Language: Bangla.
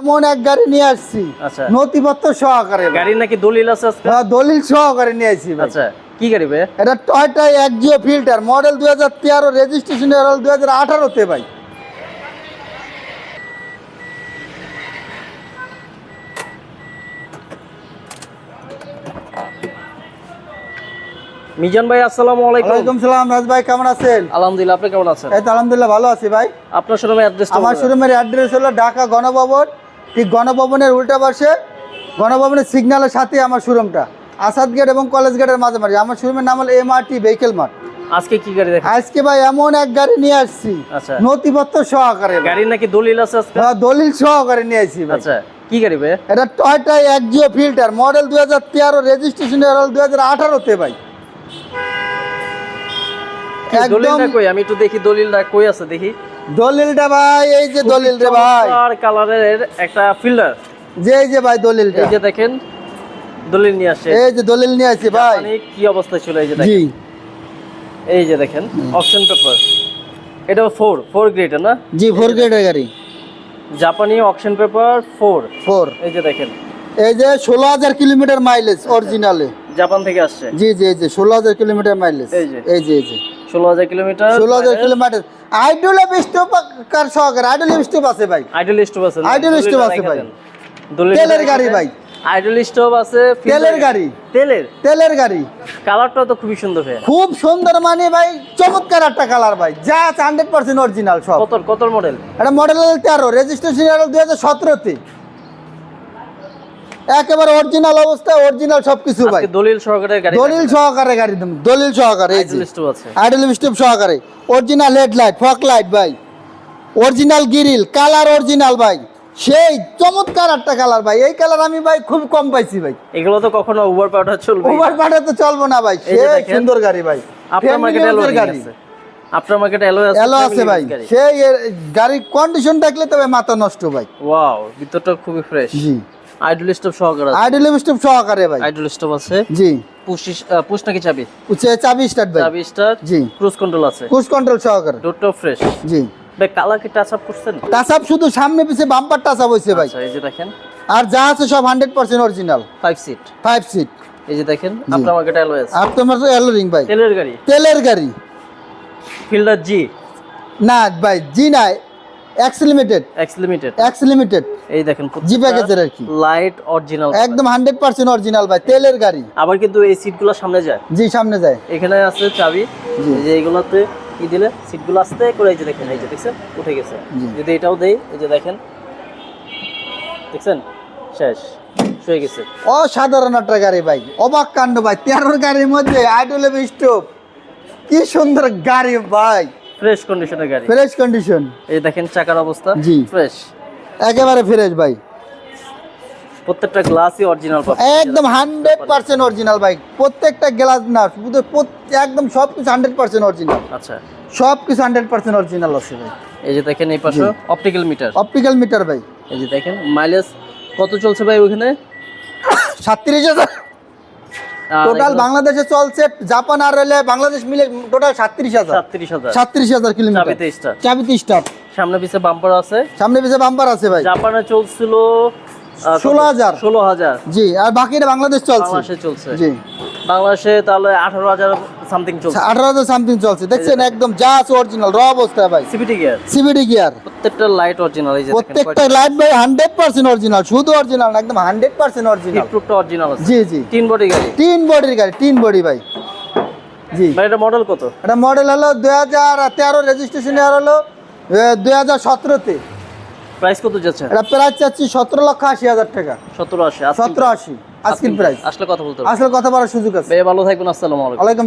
এমন এক গাড়ি নিয়ে আসছি। আচ্ছা। নথিপত্র সহকারে। গাড়ির নাকি দলিল আছে হ্যাঁ, দলিল সহকারে নিয়ে আসছি আচ্ছা কি গাড়ি ভাই? এটা টয়টা একজিও ফিল্টার মডেল দুই হাজার তেরো রেজিস্ট্রেশন দুই হাজার আঠারোতে ভাই। মিজান ভাই আসসালামু আলাইকুম। ওয়ালাইকুম সালাম রাজ ভাই কেমন আছেন? আলহামদুলিল্লাহ আপনি কেমন আছেন? এই তো আলহামদুলিল্লাহ ভালো আছি ভাই। আপনার শোরুমের অ্যাড্রেস আমার শোরুমের অ্যাড্রেস হলো ঢাকা গণভবন ঠিক গণভবনের উল্টা পাশে গণভবনের সিগন্যালের সাথে আমার শোরুমটা। আসাদ গেট এবং কলেজ গেটের মাঝামাঝি। আমার শোরুমের নাম হলো এমআরটি ভেহিকেল মার্ট। আজকে কি গাড়ি দেখেন? আজকে ভাই এমন এক গাড়ি নিয়ে আসছি। আচ্ছা। নথিপত্র সহকারে। গাড়ির নাকি দলিল আছে আজকে? হ্যাঁ, দলিল সহকারে নিয়ে আসছি আচ্ছা কি গাড়ি ভাই? এটা টয়টা একজিও ফিল্টার মডেল দুই হাজার তেরো রেজিস্ট্রেশন হল দুই হাজার আঠারোতে ভাই। দলিলটা কই? আমি একটু দেখি দলিলটা কই আছে দেখি। দলিলটা ভাই এই যে দলিল রে ভাই। আর কালারের একটা ফিল্টার যে এই যে ভাই দলিলটা। এই যে দেখেন দলিল নিয়ে আসছে এই যে দলিল নিয়ে আসছি ভাই। মানে কি অবস্থায় ছিল এই যে জি। দেখেন এই যে দেখেন অপশন পেপার এটা ফোর ফোর গ্রেড না? জি ফোর গ্রেডের গাড়ি। জাপানি অকশন পেপার ফোর ফোর এই যে দেখেন। এই যে ষোলো হাজার কিলোমিটার মাইলেজ অরিজিনালে জাপান থেকে আসছে। জি জি এই যে ষোলো হাজার কিলোমিটার মাইলেজ এই যে। এই যে এই যে। ষোলো হাজার কিলোমিটার ষোলো হাজার কিলোমিটার। আইডল কার সহকারে আইডল আছে ভাই। আইডল আছে stove আছে ভাই। তেলের গাড়ি ভাই। আইডল স্টোভ আছে তেলের গাড়ি। তেলের। তেলের গাড়ি। কালারটা তো খুবই সুন্দর ভাই। খুব সুন্দর মানে ভাই চমৎকার একটা কালার ভাই। যা আছে হান্ড্রেড পার্সেন্ট অরিজিনাল সব। কত কত মডেল এটা মডেল তেরো রেজিস্ট্রেশন দুই হাজার সতেরোতে। একেবারে অরিজিনাল অবস্থা অরিজিনাল সবকিছু ভাই। দলিল সহকারে গাড়ি দলিল সহকারে গাড়ি দলিল সহকারে এই যে। আইডল স্টোভ সহকারে। অরিজিনাল হেডলাইট ফক লাইট ভাই। অরিজিনাল গিরিল কালার অরিজিনাল ভাই। সেই চমৎকার একটা কালার ভাই। এই কালার আমি ভাই খুব কম পাইছি ভাই। এগুলো তো কখনো ওভার পাউডার চলবে। ওভার পাঠে তো চলবো না ভাই। এই সেই সুন্দর গাড়ি ভাই। আপনার মার্কেটে এলো গাড়ি। আপনার মার্কেটে এলো আছে এলো আছে ভাই। সেই গাড়ির কন্ডিশন দেখলে তবে মাথা নষ্ট ভাই। ওয়াও ভিতরটা খুবই ফ্রেশ জি। আইডল স্টোভ সহকারে আইডল স্টোভ সহকারে ভাই। আইডল স্টোভ আছে। জি। পুশ পুশ নাকি চাবি? উচ্ছে চাবি স্টার্ট ভাই। চাবি স্টার জি। ক্রুজ কন্ট্রোল আছে। ক্রুজ কন্ট্রোল সহকারে। ডোরটাও ফ্রেশ জি। ভাই কালার কি টাচ আপ করছেন? টাচাপ শুধু সামনে পিছে বাম্পার টাচাপ হয়েছে ভাই। আচ্ছা এই যে দেখেন। আর যা আছে সব hundred percent original five seat five seat এই যে দেখেন আপনার মার্কেটে এলো আছে। তোমার তো এলোরিং ভাই। তেলের গাড়ি? তেলের গাড়ি। ফিল্ডার জি না ভাই জি না X limited X limited X limited এই দেখেন জি প্যাকেজের আর কি। লাইট অরিজিনাল একদম অরিজিনাল ভাই তেলের গাড়ি। আবার কিন্তু এই সিটগুলো সামনে যায়। জি সামনে যায়। এখানে আছে চাবি। যে এইগুলোতে কি দিলে? সিটগুলো আস্তে করে এই যে দেখেন এই যে দেখছেন? উঠে গেছে। যদি এটাও দেই এই যে দেখেন। দেখছেন? শেষ। শুয়ে গেছে। অসাধারণ একটা গাড়ি ভাই অবাক কাণ্ড ভাই তেরোর গাড়ির মধ্যে আইডল স্টোভ কি সুন্দর গাড়ি ভাই। ফ্রেশ কন্ডিশনের গাড়ি। ফ্রেশ কন্ডিশন এই দেখেন চাকার অবস্থা। জি। ফ্রেশ একেবারে ফ্রেশ ভাই। প্রত্যেকটা গ্লাসই অরিজিনাল পাবেন। একদম হান্ড্রেড পার্সেন্ট অরিজিনাল ভাই। প্রত্যেকটা গ্লাস না শুধু একদম সব কিছু হান্ড্রেড পার্সেন্ট অরিজিনাল আচ্ছা। সব কিছু হান্ড্রেড পার্সেন্ট অরিজিনাল আছে ভাই। এই যে দেখেন এই পাশে অপটিক্যাল মিটার অপটিক্যাল মিটার ভাই। এই যে দেখেন মাইলেজ কত চলছে ভাই ওখানে সাতত্রিশ হাজার। আর টোটাল বাংলাদেশে চলছে জাপান আর রেলে বাংলাদেশ মিলে টোটাল সাতত্রিশ হাজার। 37,000 সাতত্রিশ হাজার কিলোমিটার চাবিতে স্টার সামনে পিছে বাম্পার আছে। সামনে পিছে বাম্পার আছে ভাই। জাপানে চলছিল ষোলো হাজার। ষোলো হাজার। জি আর বাকিটা বাংলাদেশ চলছে। বাংলাদেশে চলছে। জি। বাংলাদেশে তাহলে আঠারো হাজার সামথিং চলছে। আঠারো হাজার সামথিং চলছে। দেখছেন একদম যা আছে অরিজিনাল র অবস্থা ভাই। সিবিটি গিয়ার সিবিডি গিয়ার প্রত্যেকটা লাইট অরিজিনাল এই যে প্রত্যেকটা লাইট ভাই হান্ড্রেড পার্সেন্ট অরিজিনাল শুধু অরিজিনাল একদম হান্ড্রেড পার্সেন্ট অরিজিনাল প্রুফটা অরিজিনাল জি জি। তিন বডি গাড়ি। তিন বডির গাড়ি তিন বডি ভাই। জি। ভাই এটা মডেল কত? এটা মডেল হলো দুই হাজার তেরো রেজিস্ট্রেশন ইয়ার হলো দুই হাজার সতেরোতে। প্রাইস কত যাচ্ছে? এটা প্রাইস চাচ্ছি সতেরো লক্ষ আশি হাজার টাকা। সতেরো আশি। সতেরো আশি। আজকের প্রাইস আসলে কথা বলতে আসলে কথা বলার সুযোগ আছে। ভালো থাকবেন আসসালামু আলাইকুম।